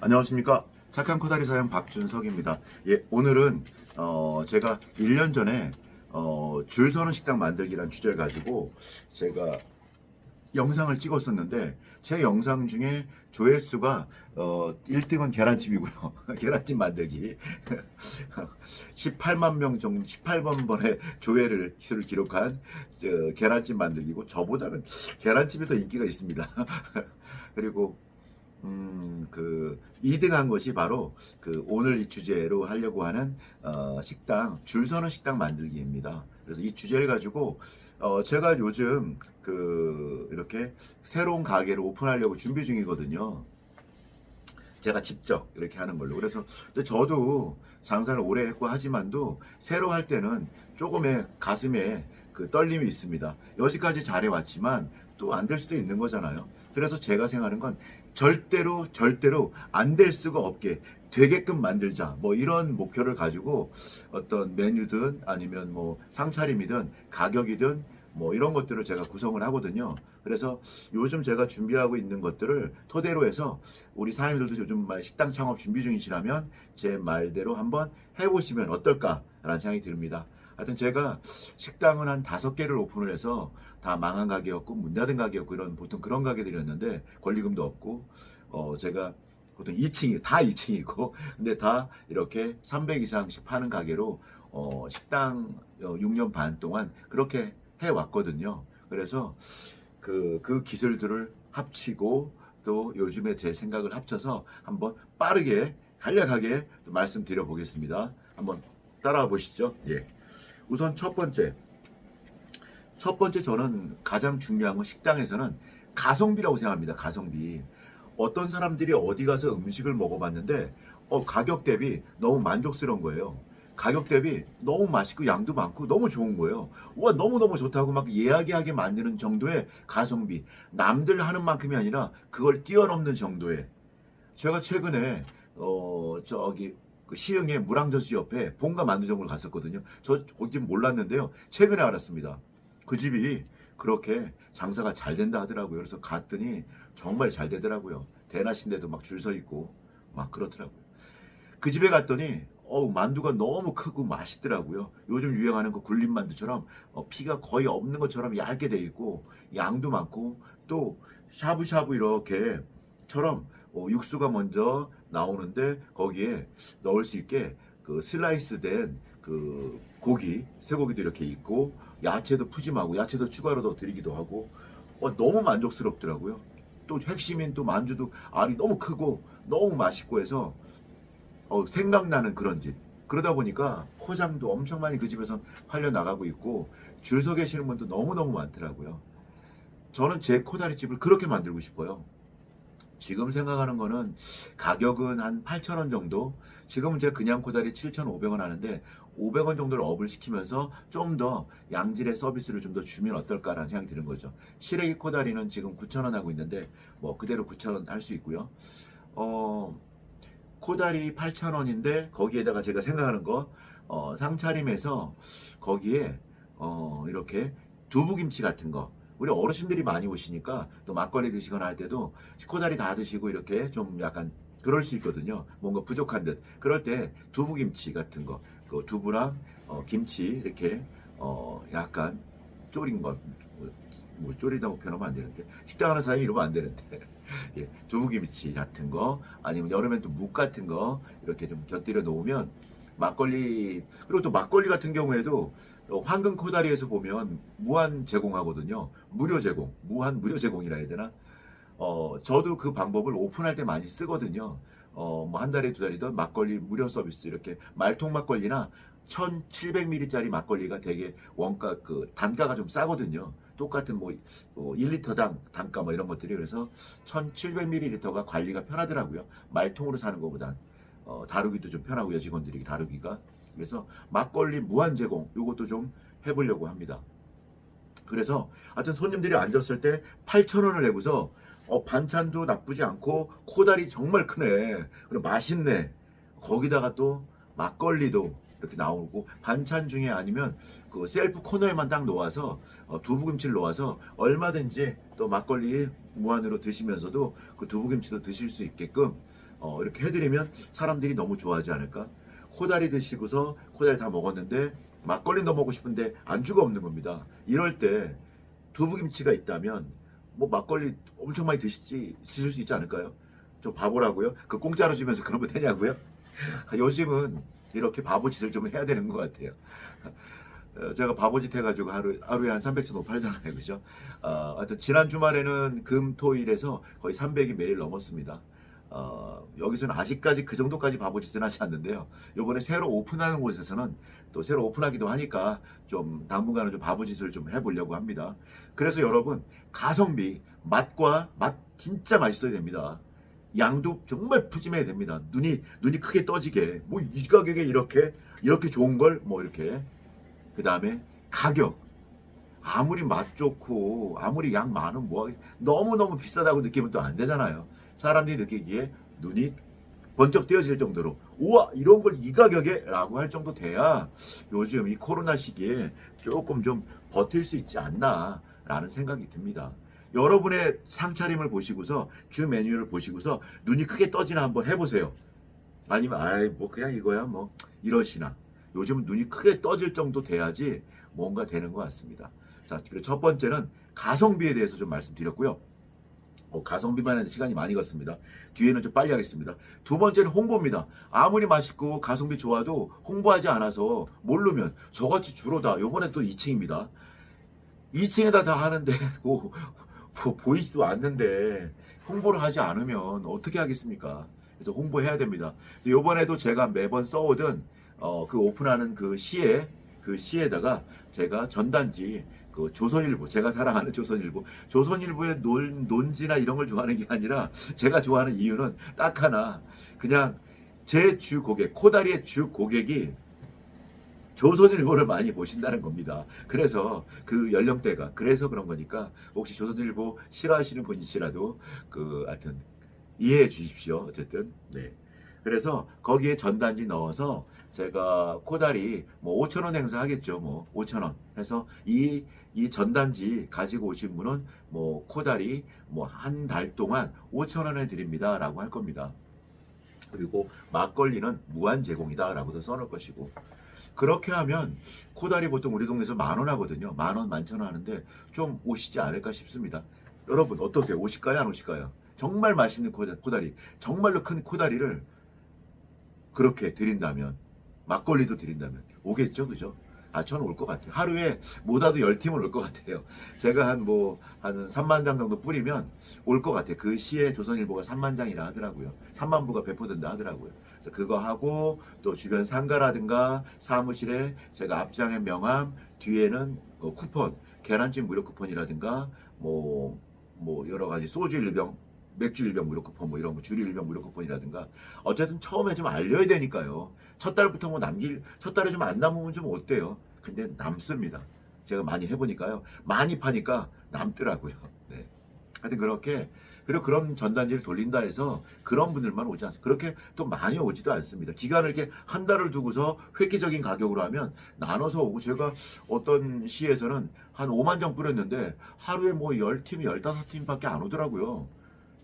안녕하십니까. 착한 코다리 사장 박준석입니다. 예, 오늘은, 어, 제가 1년 전에, 어, 줄 서는 식당 만들기란 주제를 가지고 제가 영상을 찍었었는데, 제 영상 중에 조회수가, 어, 1등은 계란찜이고요. 계란찜 만들기. 18만 명 정도, 18번 번의 조회를, 수를 기록한, 저, 계란찜 만들기고, 저보다는 계란찜이 더 인기가 있습니다. 그리고, 음, 그 2등한 것이 바로 그 오늘 이 주제로 하려고 하는 어, 식당 줄 서는 식당 만들기입니다. 그래서 이 주제를 가지고 어, 제가 요즘 그 이렇게 새로운 가게를 오픈하려고 준비 중이거든요. 제가 직접 이렇게 하는 걸로. 그래서 근데 저도 장사를 오래 했고 하지만도 새로 할 때는 조금의 가슴에 그 떨림이 있습니다. 여기까지 잘해왔지만 또 안 될 수도 있는 거잖아요. 그래서 제가 생각하는 건 절대로 절대로 안 될 수가 없게 되게끔 만들자. 뭐 이런 목표를 가지고 어떤 메뉴든 아니면 뭐 상차림이든 가격이든 뭐 이런 것들을 제가 구성을 하거든요. 그래서 요즘 제가 준비하고 있는 것들을 토대로 해서 우리 사장님들도 요즘 막 식당 창업 준비 중이시라면 제 말대로 한번 해보시면 어떨까라는 생각이 듭니다. 하여튼 제가 식당은 한 다섯 개를 오픈을 해서 다 망한 가게였고 문 닫은 가게였고 이런 보통 그런 가게들이었는데 권리금도 없고 어 제가 보통 2층이 다 2층이고 근데 다 이렇게 300 이상씩 파는 가게로 어 식당 어, 6년 반 동안 그렇게 해 왔거든요. 그래서 그, 그 기술들을 합치고 또 요즘에 제 생각을 합쳐서 한번 빠르게 간략하게 또 말씀드려 보겠습니다. 한번 따라와 보시죠. 예. 우선 첫 번째. 첫 번째 저는 가장 중요한 건 식당에서는 가성비라고 생각합니다. 가성비. 어떤 사람들이 어디 가서 음식을 먹어봤는데 어, 가격 대비 너무 만족스러운 거예요. 가격 대비 너무 맛있고 양도 많고 너무 좋은 거예요. 와 너무 너무 좋다고 막 이야기하게 만드는 정도의 가성비. 남들 하는 만큼이 아니라 그걸 뛰어넘는 정도의. 제가 최근에 어 저기 그 시흥의 물항저수 옆에 본가 만두점을 갔었거든요. 저 거기 몰랐는데요. 최근에 알았습니다. 그 집이 그렇게 장사가 잘 된다 하더라고요. 그래서 갔더니 정말 잘 되더라고요. 대낮인데도 막 줄 서 있고 막 그렇더라고요. 그 집에 갔더니 어 만두가 너무 크고 맛있더라고요. 요즘 유행하는 그 굴림 만두처럼 어, 피가 거의 없는 것처럼 얇게 돼 있고 양도 많고 또 샤브샤브 이렇게처럼 어, 육수가 먼저 나오는데 거기에 넣을 수 있게 그 슬라이스 된 그 고기, 쇠고기도 이렇게 있고 야채도 푸짐하고 야채도 추가로 더 드리기도 하고 어, 너무 만족스럽더라고요. 또 핵심인 또 만주도 알이 너무 크고 너무 맛있고 해서 어, 생각나는 그런 집. 그러다 보니까 포장도 엄청 많이 그 집에서 팔려 나가고 있고 줄 서 계시는 분도 너무 너무 많더라고요. 저는 제 코다리 집을 그렇게 만들고 싶어요. 지금 생각하는 거는 가격은 한 8,000원 정도. 지금은 제가 그냥 코다리 7,500원 하는데 500원 정도를 업을 시키면서 좀 더 양질의 서비스를 좀 더 주면 어떨까라는 생각이 드는 거죠. 시래기 코다리는 지금 9,000원 하고 있는데 뭐 그대로 9,000원 할 수 있고요. 어, 코다리 8,000원인데 거기에다가 제가 생각하는 거 어, 상차림에서 거기에 어, 이렇게 두부김치 같은 거 우리 어르신들이 많이 오시니까 또 막걸리 드시거나 할 때도 코다리 다 드시고 이렇게 좀 약간 그럴 수 있거든요. 뭔가 부족한 듯. 그럴 때 두부김치 같은 거, 그 두부랑 어, 김치 이렇게 어, 약간 졸인 거, 뭐, 뭐 졸이다고 표현하면 안 되는데 식당 하는 사람이 이러면 안 되는데 예, 두부김치 같은 거 아니면 여름엔 또 묵 같은 거 이렇게 좀 곁들여 놓으면 막걸리 그리고 또 막걸리 같은 경우에도 어, 황금 코다리에서 보면 무한 제공하거든요. 무료 제공, 무한 무료 제공이라 해야 되나? 어, 저도 그 방법을 오픈할 때 많이 쓰거든요. 어, 뭐 한 달에 두 달이든 막걸리 무료 서비스 이렇게 말통 막걸리나 1,700ml짜리 막걸리가 되게 원가 그 단가가 좀 싸거든요. 똑같은 뭐, 뭐 1리터당 단가 뭐 이런 것들이 그래서 1,700ml가 관리가 편하더라고요. 말통으로 사는 것보단 어, 다루기도 좀 편하고요. 직원들이 다루기가. 그래서 막걸리 무한 제공 이것도 좀 해보려고 합니다. 그래서 하여튼 손님들이 앉았을 때 8,000원을 내고서 어, 반찬도 나쁘지 않고 코다리 정말 크네. 그리고 맛있네. 거기다가 또 막걸리도 이렇게 나오고 반찬 중에 아니면 그 셀프 코너에만 딱 놓아서 어, 두부김치를 놓아서 얼마든지 또 막걸리 무한으로 드시면서도 그 두부김치도 드실 수 있게끔 어, 이렇게 해드리면 사람들이 너무 좋아하지 않을까? 코다리 드시고서 코다리 다 먹었는데 막걸리 더 먹고 싶은데 안주가 없는 겁니다. 이럴 때 두부김치가 있다면 뭐 막걸리 엄청 많이 드시지 드실 수 있지 않을까요? 좀 바보라고요? 그 공짜로 주면서 그런 거 되냐고요? 요즘은 이렇게 바보 짓을 좀 해야 되는 것 같아요. 어, 제가 바보짓 해가지고 하루, 하루에 한 300천 원 팔잖아요. 그죠? 어, 하여튼 지난 주말에는 금, 토, 일에서 거의 300이 매일 넘었습니다. 어, 여기서는 아직까지 그 정도까지 바보 짓은 하지 않는데요. 요번에 새로 오픈하는 곳에서는 또 새로 오픈하기도 하니까 좀 당분간은 좀 바보 짓을 좀 해보려고 합니다. 그래서 여러분, 가성비, 맛과 맛 진짜 맛있어야 됩니다. 양도 정말 푸짐해야 됩니다. 눈이 눈이 크게 떠지게 뭐 이 가격에 이렇게 이렇게 좋은 걸 뭐 이렇게 그 다음에 가격 아무리 맛 좋고 아무리 양 많으면 뭐 너무 너무 비싸다고 느끼면 또 안 되잖아요. 사람들이 느끼기에 눈이 번쩍 띄어질 정도로 우와 이런 걸 이 가격에 라고 할 정도 돼야 요즘 이 코로나 시기에 조금 좀 버틸 수 있지 않나 라는 생각이 듭니다. 여러분의 상차림을 보시고서 주 메뉴를 보시고서 눈이 크게 떠지나 한번 해보세요. 아니면 아이 뭐 그냥 이거야 뭐 이러시나. 요즘 눈이 크게 떠질 정도 돼야지 뭔가 되는 것 같습니다. 자, 그리고 첫 번째는 가성비에 대해서 좀 말씀드렸고요. 어, 가성비만 해도 시간이 많이 갔습니다. 뒤에는 좀 빨리 하겠습니다. 두 번째는 홍보입니다. 아무리 맛있고 가성비 좋아도 홍보하지 않아서 모르면 저같이 주로 다. 요번에 또 2층입니다. 2층에다 다 하는데 뭐, 뭐 보이지도 않는데 홍보를 하지 않으면 어떻게 하겠습니까? 그래서 홍보해야 됩니다. 요번에도 제가 매번 써오던 어, 그 오픈하는 그 시에 그 시에다가 제가 전단지 그 조선일보 제가 사랑하는 조선일보 조선일보의 논, 논지나 이런 걸 좋아하는 게 아니라 제가 좋아하는 이유는 딱 하나 그냥 제 주 고객 코다리의 주 고객이 조선일보를 많이 보신다는 겁니다. 그래서 그 연령대가 그래서 그런 거니까 혹시 조선일보 싫어하시는 분이시라도 그 하여튼 이해해 주십시오. 어쨌든 네. 그래서 거기에 전단지 넣어서 제가 코다리 뭐 5천 원 행사 하겠죠. 뭐 5천 원 해서 이 이 전단지 가지고 오신 분은 뭐 코다리 뭐한 달 동안 5천 원에 드립니다라고 할 겁니다. 그리고 막걸리는 무한 제공이다라고도 써놓을 것이고 그렇게 하면 코다리 보통 우리 동네에서 만 원 하거든요. 만 원, 만천 원 하는데 좀 오시지 않을까 싶습니다. 여러분 어떠세요? 오실까요? 안 오실까요? 정말 맛있는 코다- 코다리, 정말로 큰 코다리를 그렇게 드린다면 막걸리도 드린다면 오겠죠, 그죠? 아, 저는 올 것 같아요. 하루에 못와도 10팀은 올 것 같아요. 제가 한 뭐, 한 3만 장 정도 뿌리면 올 것 같아요. 그 시에 조선일보가 3만 장이라 하더라고요. 3만 부가 배포된다 하더라고요. 그래서 그거 하고 또 주변 상가라든가 사무실에 제가 앞장에 명함, 뒤에는 어, 쿠폰, 계란찜 무료 쿠폰이라든가 뭐, 뭐 여러 가지 소주 일병, 맥주 일병 무료 쿠폰 뭐 이런 거 주류 일병 무료 쿠폰이라든가 어쨌든 처음에 좀 알려야 되니까요. 첫 달부터 뭐 남길 첫 달에 좀 안 남으면 좀 어때요? 근데 남습니다. 제가 많이 해보니까요. 많이 파니까 남더라고요. 네. 하여튼 그렇게 그리고 그런 전단지를 돌린다 해서 그런 분들만 오지 않습니다. 그렇게 또 많이 오지도 않습니다. 기간을 이렇게 한 달을 두고서 획기적인 가격으로 하면 나눠서 오고 제가 어떤 시에서는 한 5만 장 뿌렸는데 하루에 뭐 10팀, 15팀밖에 안 오더라고요.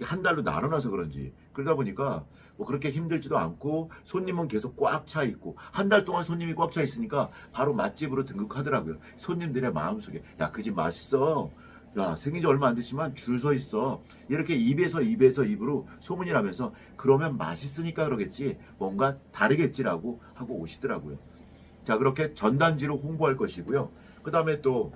한 달로 나눠놔서 그런지 그러다 보니까 뭐 그렇게 힘들지도 않고 손님은 계속 꽉 차 있고 한 달 동안 손님이 꽉 차 있으니까 바로 맛집으로 등극하더라고요. 손님들의 마음속에 야 그 집 맛있어. 야 생긴 지 얼마 안 됐지만 줄 서 있어. 이렇게 입에서 입에서 입으로 소문이 나면서 그러면 맛있으니까 그러겠지 뭔가 다르겠지라고 하고 오시더라고요. 자 그렇게 전단지로 홍보할 것이고요. 그 다음에 또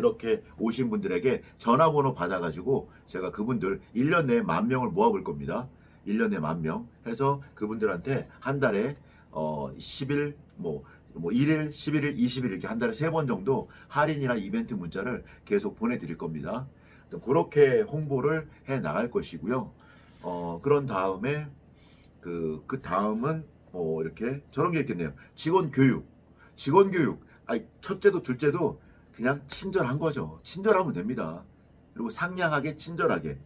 그렇게 오신 분들에게 전화번호 받아가지고 제가 그분들 1년 내에 만 명을 모아볼 겁니다. 1년 내에 만 명 해서 그분들한테 한 달에 어 10일 뭐, 뭐 1일, 11일, 20일 이렇게 한 달에 세 번 정도 할인이나 이벤트 문자를 계속 보내드릴 겁니다. 또 그렇게 홍보를 해 나갈 것이고요. 어 그런 다음에 그, 그 다음은 뭐 이렇게 저런 게 있겠네요. 직원 교육. 직원 교육. 아니, 첫째도 둘째도 그냥 친절한 거죠. 친절하면 됩니다. 그리고 상냥하게 친절하게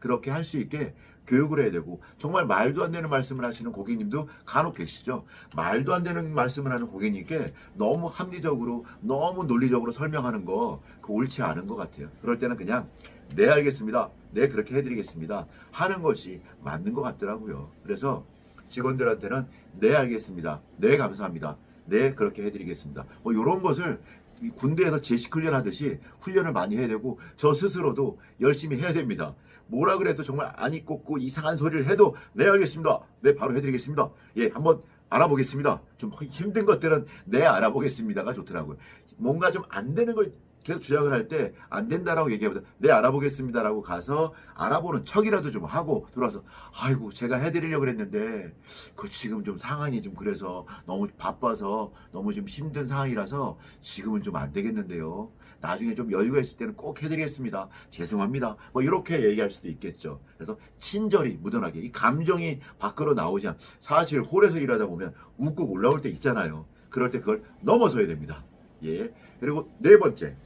그렇게 할 수 있게 교육을 해야 되고 정말 말도 안 되는 말씀을 하시는 고객님도 간혹 계시죠. 말도 안 되는 말씀을 하는 고객님께 너무 합리적으로 너무 논리적으로 설명하는 거 그 옳지 않은 것 같아요. 그럴 때는 그냥 네 알겠습니다. 네 그렇게 해드리겠습니다. 하는 것이 맞는 것 같더라고요. 그래서 직원들한테는 네 알겠습니다. 네 감사합니다. 네 그렇게 해드리겠습니다. 뭐 이런 것을 이 군대에서 제식 훈련 하듯이 훈련을 많이 해야 되고 저 스스로도 열심히 해야 됩니다. 뭐라 그래도 정말 안이 꽂고 이상한 소리를 해도 네 알겠습니다. 네 바로 해드리겠습니다. 예 한번 알아보겠습니다. 좀 힘든 것들은 네 알아보겠습니다가 좋더라고요. 뭔가 좀 안 되는 걸 계속 주장을 할 때 안 된다라고 얘기하보다 네 알아보겠습니다라고 가서 알아보는 척이라도 좀 하고 들어와서 아이고 제가 해드리려고 그랬는데 그 지금 좀 상황이 좀 그래서 너무 바빠서 너무 좀 힘든 상황이라서 지금은 좀 안 되겠는데요. 나중에 좀 여유가 있을 때는 꼭 해드리겠습니다. 죄송합니다. 뭐 이렇게 얘기할 수도 있겠죠. 그래서 친절히 묻어나게 이 감정이 밖으로 나오지 않. 사실 홀에서 일하다 보면 웃고 올라올 때 있잖아요. 그럴 때 그걸 넘어서야 됩니다. 예. 그리고 네 번째.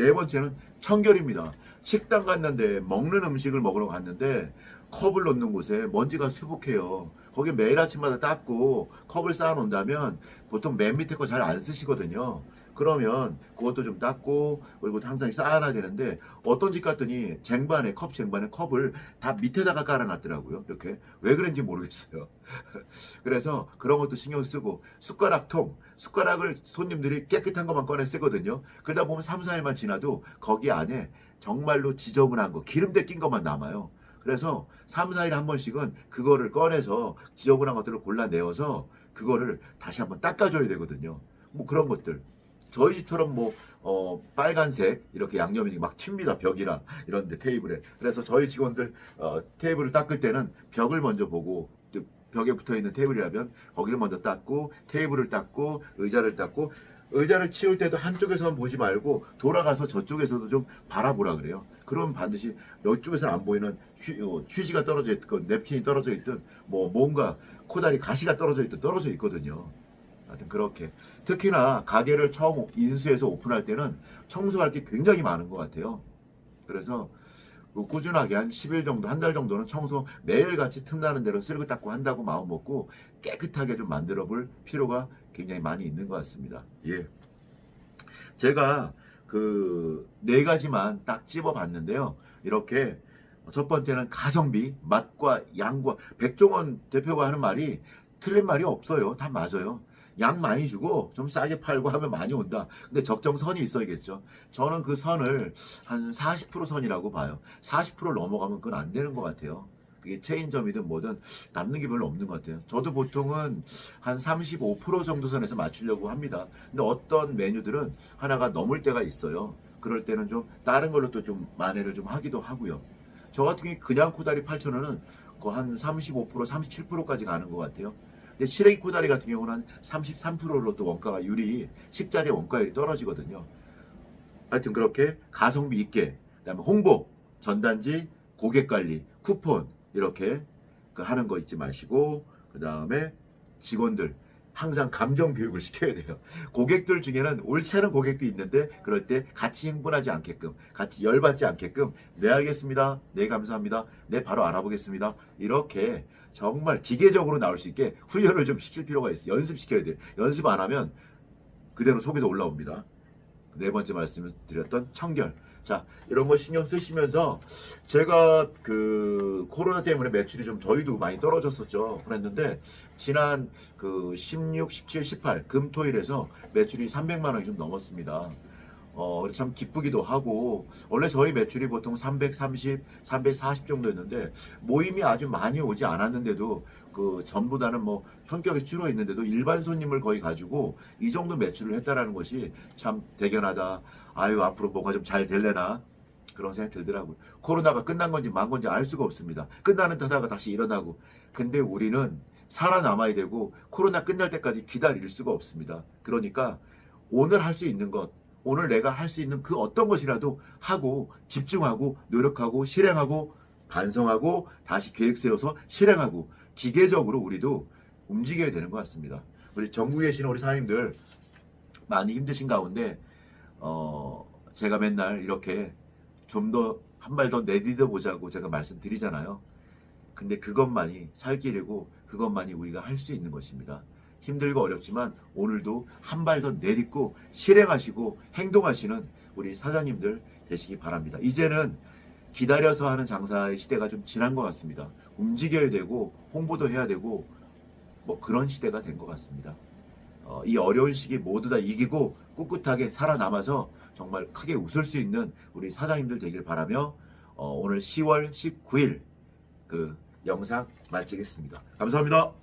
네 번째는 청결입니다. 식당 갔는데 먹는 음식을 먹으러 갔는데 컵을 놓는 곳에 먼지가 수북해요. 거기 매일 아침마다 닦고 컵을 쌓아 놓는다면 보통 맨 밑에 거 잘 안 쓰시거든요. 그러면 그것도 좀 닦고 그리고 항상 쌓아놔야 되는데 어떤 집 갔더니 쟁반에 컵 쟁반에 컵을 다 밑에다가 깔아놨더라고요. 이렇게 왜 그런지 모르겠어요. 그래서 그런 것도 신경 쓰고 숟가락통 숟가락을 손님들이 깨끗한 것만 꺼내 쓰거든요. 그러다 보면 3, 4일만 지나도 거기 안에 정말로 지저분한 거 기름때 낀 것만 남아요. 그래서 3, 4일에 한 번씩은 그거를 꺼내서 지저분한 것들을 골라내어서 그거를 다시 한번 닦아줘야 되거든요. 뭐 그런 것들. 저희 집처럼 뭐 어, 빨간색 이렇게 양념이 막 튑니다 벽이나 이런데 테이블에 그래서 저희 직원들 어, 테이블을 닦을 때는 벽을 먼저 보고 그 벽에 붙어 있는 테이블이라면 거기를 먼저 닦고 테이블을 닦고 의자를 닦고 의자를 치울 때도 한쪽에서만 보지 말고 돌아가서 저쪽에서도 좀 바라보라 그래요. 그러면 반드시 이쪽에서는 안 보이는 휴, 어, 휴지가 떨어져 있든 냅킨이 떨어져 있든 뭐 뭔가 코다리 가시가 떨어져 있든 떨어져 있거든요. 하여튼 그렇게 특히나 가게를 처음 인수해서 오픈할 때는 청소할 게 굉장히 많은 것 같아요. 그래서 그 꾸준하게 한 10일 정도, 한 달 정도는 청소 매일같이 틈나는 대로 쓸고 닦고 한다고 마음 먹고 깨끗하게 좀 만들어 볼 필요가 굉장히 많이 있는 것 같습니다. 예. 제가 그 네 가지만 딱 집어 봤는데요. 이렇게 첫 번째는 가성비, 맛과 양과 백종원 대표가 하는 말이 틀린 말이 없어요. 다 맞아요. 양 많이 주고 좀 싸게 팔고 하면 많이 온다. 근데 적정선이 있어야겠죠. 저는 그 선을 한 40% 선이라고 봐요. 40%를 넘어가면 그건 안 되는 것 같아요. 그게 체인점이든 뭐든 남는 게 별로 없는 것 같아요. 저도 보통은 한 35% 정도 선에서 맞추려고 합니다. 근데 어떤 메뉴들은 하나가 넘을 때가 있어요. 그럴 때는 좀 다른 걸로 또 좀 만회를 좀 하기도 하고요. 저 같은 경우 그냥 코다리 8,000원은 그한 35% 37%까지 가는 것 같아요. 근데 시래기 코다리 같은 경우는 한 33%로 또 원가가 유리 식자재 원가율이 떨어지거든요. 하여튼 그렇게 가성비 있게 그 다음에 홍보, 전단지, 고객 관리, 쿠폰 이렇게 그 하는 거 잊지 마시고 그 다음에 직원들 항상 감정 교육을 시켜야 돼요. 고객들 중에는 옳지 고객도 있는데 그럴 때 같이 흥분하지 않게끔 같이 열받지 않게끔 네 알겠습니다. 네 감사합니다. 네 바로 알아보겠습니다. 이렇게 정말 기계적으로 나올 수 있게 훈련을 좀 시킬 필요가 있어요. 연습시켜야 돼요. 연습 안 하면 그대로 속에서 올라옵니다. 네 번째 말씀을 드렸던 청결. 자, 이런 거 신경 쓰시면서 제가 그 코로나 때문에 매출이 좀 저희도 많이 떨어졌었죠. 그랬는데 지난 그 16, 17, 18 금토일에서 매출이 300만 원이 좀 넘었습니다. 어, 참 기쁘기도 하고 원래 저희 매출이 보통 330, 340 정도였는데 모임이 아주 많이 오지 않았는데도 그 전보다는 뭐 성격이 줄어 있는데도 일반 손님을 거의 가지고 이 정도 매출을 했다라는 것이 참 대견하다. 아유 앞으로 뭐가 좀 잘 될래나 그런 생각이 들더라고요. 코로나가 끝난 건지 만 건지 알 수가 없습니다. 끝나는 듯하다가 다시 일어나고. 근데 우리는 살아남아야 되고 코로나 끝날 때까지 기다릴 수가 없습니다. 그러니까 오늘 할 수 있는 것, 오늘 내가 할 수 있는 그 어떤 것이라도 하고 집중하고 노력하고 실행하고 반성하고 다시 계획 세워서 실행하고 기계적으로 우리도 움직여야 되는 것 같습니다. 우리 전국에 계시는 우리 사장님들 많이 힘드신 가운데 어 제가 맨날 이렇게 좀 더 한 발 더 내디뎌 보자고 제가 말씀드리잖아요. 근데 그것만이 살 길이고 그것만이 우리가 할 수 있는 것입니다. 힘들고 어렵지만 오늘도 한 발 더 내딛고 실행하시고 행동하시는 우리 사장님들 되시기 바랍니다. 이제는 기다려서 하는 장사의 시대가 좀 지난 것 같습니다. 움직여야 되고 홍보도 해야 되고 뭐 그런 시대가 된 것 같습니다. 어, 이 어려운 시기 모두 다 이기고 꿋꿋하게 살아남아서 정말 크게 웃을 수 있는 우리 사장님들 되길 바라며 어, 오늘 10월 19일 그 영상 마치겠습니다. 감사합니다.